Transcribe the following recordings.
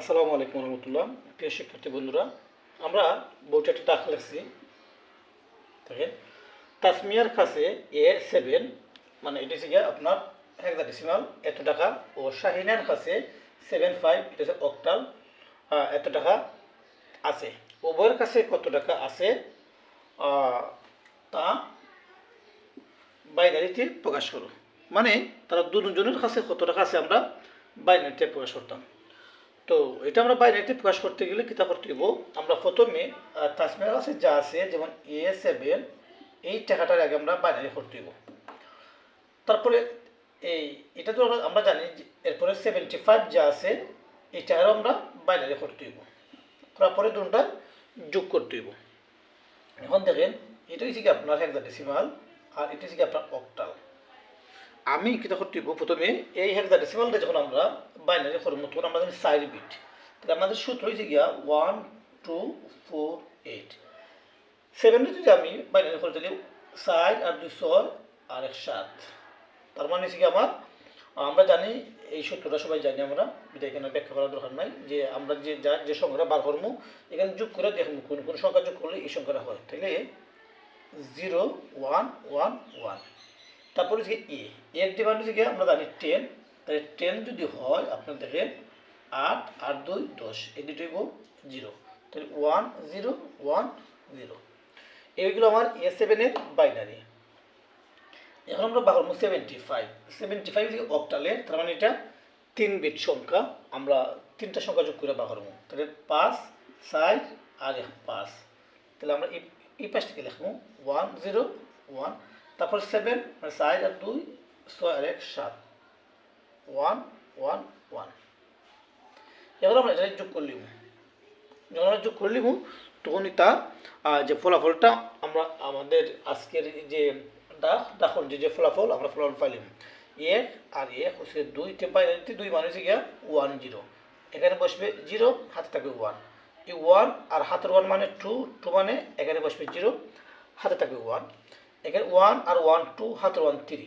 আসসালামু আলাইকুম রহমতুল্লাহ। প্রিয় শিক্ষার্থী বন্ধুরা, আমরা বইটা একটা দাখ লিখছি দেখেন, তাসমিয়ার কাছে এ সেভেন মানে এটি হচ্ছে আপনার হেক্সাডেসিমাল এত টাকা ও শাহিনের কাছে সেভেন ফাইভ এটা হচ্ছে অক্টাল এত টাকা আছে। উভয়ের কাছে কত টাকা আছে তা বাইনারিতে প্রকাশ করো। মানে তারা দুজনের কাছে কত টাকা আছে আমরা বাইনারিতে প্রকাশ করতাম। তো এটা আমরা বাইনারিতে প্রকাশ করতে গেলে কিতা করতে হইব আমরা প্রথমে আহ, তাসমিয়ার কাছে যা আছে যেমন এ সেভেন এই টাকাটার আগে আমরা বাইনারি করতে হইব তারপরে এই এটা তো আমরা- জানি এরপরে সেভেন্টি ফাইভ যা আছে এই টাকারও আমরা বাইনারি করতে হইব তারপরে দুটা যোগ করতে হইব এখন দেখেন এটা হচ্ছে কি আপনার হেক্সাডেসিমাল আর এটা হচ্ছে কি আপনার অক্টাল আমি কিতা করতে হইব প্রথমে এই হেক্সাডেসিমালটা যখন আমরা বাইনারি করব, তখন আমরা জানি সাইড বিট তাহলে আমাদের সূত্র হয়েছে গিয়া ওয়ান টু ফোর এইট সেভেনটা যদি আমি বাইনারি করে দিলে সাইড আর দুই ছয় আর এক সাত। তার মানে হচ্ছে কি আমার, আমরা জানি, এই সূত্রটা সবাই জানি আমরা এটা এখানে ব্যাখ্যা করার দরকার নাই, যে আমরা যে যা, যে সংখ্যাটা বার করব, এখানে যোগ করে দেখব কোন কোন সংখ্যা যোগ করলে এই সংখ্যাটা হয়। তাহলে জিরো ওয়ান ওয়ান ওয়ান তারপরে হচ্ছে এ এর ডিমান্ড হচ্ছে আমরা জানি টেন তাহলে টেন যদি হয়, আপনার দেখেন আট আট, দুই, দশ। এই দুটোই জিরো তাহলে ওয়ান জিরো ওয়ান জিরো এইগুলো আমার এ সেভেনের বাইনারি এখন আমরা বাকরমু সেভেন্টি ফাইভ সেভেন্টি ফাইভ অক্টালের তার মানে এটা তিন বিট সংখ্যা। আমরা তিনটা সংখ্যা যোগ করে বাকরমু তাহলে পাঁচ সাইজ আর পাঁচ। তাহলে আমরা এই পাশ থেকে লিখব। ওয়ান জিরো ওয়ান তারপর সেভেন মানে সাইজ আর দুই ছয় আর এক সাত। ওয়ান ওয়ান ওয়ান এবার আমরা এটা যোগ করলিম যখন আমরা যোগ করলিম তখনই আহ, যে ফলাফলটা আমরা আমাদের আজকের যে ডাকর যে যে ফলাফল আমরা ফলাফল পাইলাম এক আর এক হচ্ছে দুই বাইরে দুই মানে হচ্ছে গিয়া ওয়ান জিরো এখানে বসবে জিরো হাতে থাকবে ওয়ান এই ওয়ান আর হাতের ওয়ান মানে টু টু মানে এখানে বসবে জিরো হাতে থাকবে ওয়ান এখানে ওয়ান আর ওয়ান টু হাতের ওয়ান থ্রি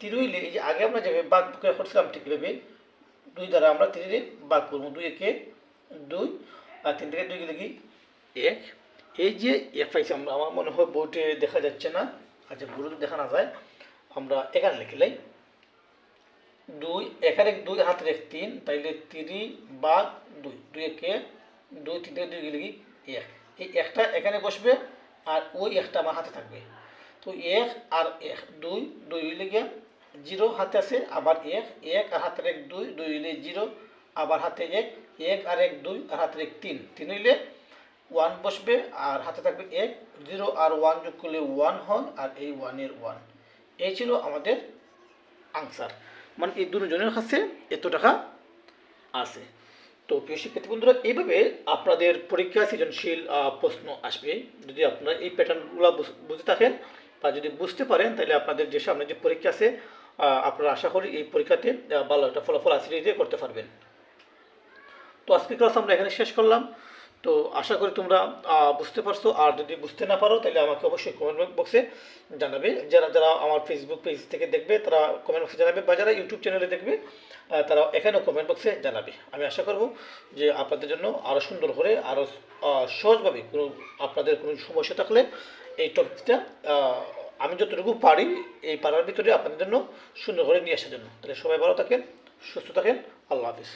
তিরুইলে এই যে আগে আমরা যেভাবে বাঘ করে করছিলাম ঠিক এভাবে, দুই দ্বারা আমরা তিরিরে বাঘ করব। দুই একে দুই, আর তিন থেকে দুই গেলে কি? এক। এই যে এক পাইছি আমরা আমার মনে হয় বইটে দেখা যাচ্ছে না আচ্ছা বইতে দেখা না যায়। আমরা এখানে লিখলাই দুই, এখানে দুই হাতের এক তিন, তাইলে তিরি বাঘ দুই। দুই একে দুই, তিন থেকে দুই গেলে কি? এক। এই একটা এখানে বসবে, আর ওই একটা আমার হাতে থাকবে। তো এক আর এক, দুই দুই হইলে গিয়া জিরো, হাতে আছে, আবার এক এক আর হাতের এক, দুই দুই হইলে জিরো, আবার হাতে এক এক আর এক, দুই আর হাতের এক, তিন। তিন হইলে ওয়ান বসবে আর হাতে থাকবে এক, জিরো আর ওয়ান যোগ করলে ওয়ান হয় আর এই ওয়ানের ওয়ান। এই ছিল আমাদের আনসার। মানে এই দুজনের কাছে এত টাকা আছে। তো প্রিয় শিক্ষার্থী বন্ধুরা, এইভাবে আপনাদের পরীক্ষা সৃজনশীল প্রশ্ন আসবে। যদি আপনারা এই প্যাটার্নগুলো বুঝতে থাকেন বা যদি বুঝতে পারেন, তাহলে আপনাদের যে সামনে যে পরীক্ষা আছে আপনারা আশা করি এই পরীক্ষাতে ভালো একটা ফলাফল আসলে দিয়ে করতে পারবেন। তো আজকে ক্লাস আমরা এখানে শেষ করলাম। তো আশা করি তোমরা বুঝতে পারছ। আর যদি বুঝতে না পারো, তাহলে আমাকে অবশ্যই কমেন্ট বক্সে জানাবে। যারা যারা আমার ফেসবুক পেজ থেকে দেখবে, তারা কমেন্ট বক্সে জানাবে, বা যারা ইউটিউব চ্যানেলে দেখবে তারা এখানেও কমেন্ট বক্সে জানাবে। আমি আশা করব যে আপনাদের জন্য আরও সুন্দর করে আরও সহজভাবে কোনো, আপনাদের কোনো সমস্যা থাকলে এই টপিকটা আমি যতটুকু পারি এই পাড়ার ভিতরে আপনাদের জন্য সুন্দর করে নিয়ে আসার জন্য। তাহলে সবাই ভালো থাকেন, সুস্থ থাকেন, আল্লাহ হাফিজ।